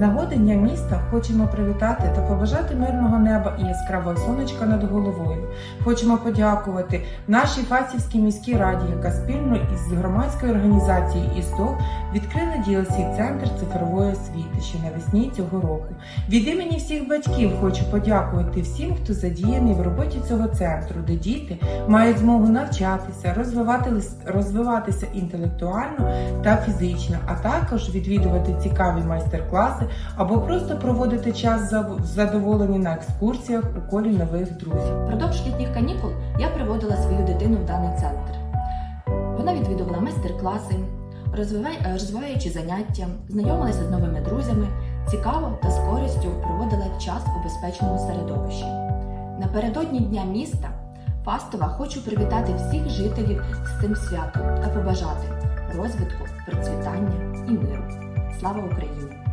нагоди Дня міста хочемо привітати та побажати мирного неба і яскравого сонечка над головою. Хочемо подякувати нашій Фастівській міській раді, яка спільно із громадською організацією ІСТО відкрила діловий центр цифрової освіти ще навесні цього року. Від імені всіх батьків хочу подякувати всім, хто задіяний в роботі цього центру, де діти мають змогу навчатися, розвивати, розвиватися інтелектуально та фізично, а також відвідувати цікаві майстер-класи або просто проводити час в на екскурсіях у колі нових друзів. Впродовж літніх канікул я приводила свою дитину в даний центр. Вона відвідувала майстер-класи, розвиваючи заняття, знайомилася з новими друзями, цікаво та з користю проводила час у безпечному середовищі. Напередодні Дня міста Фастова хочу привітати всіх жителів з цим святом та побажати розвитку, процвітання і миру. Слава Україні!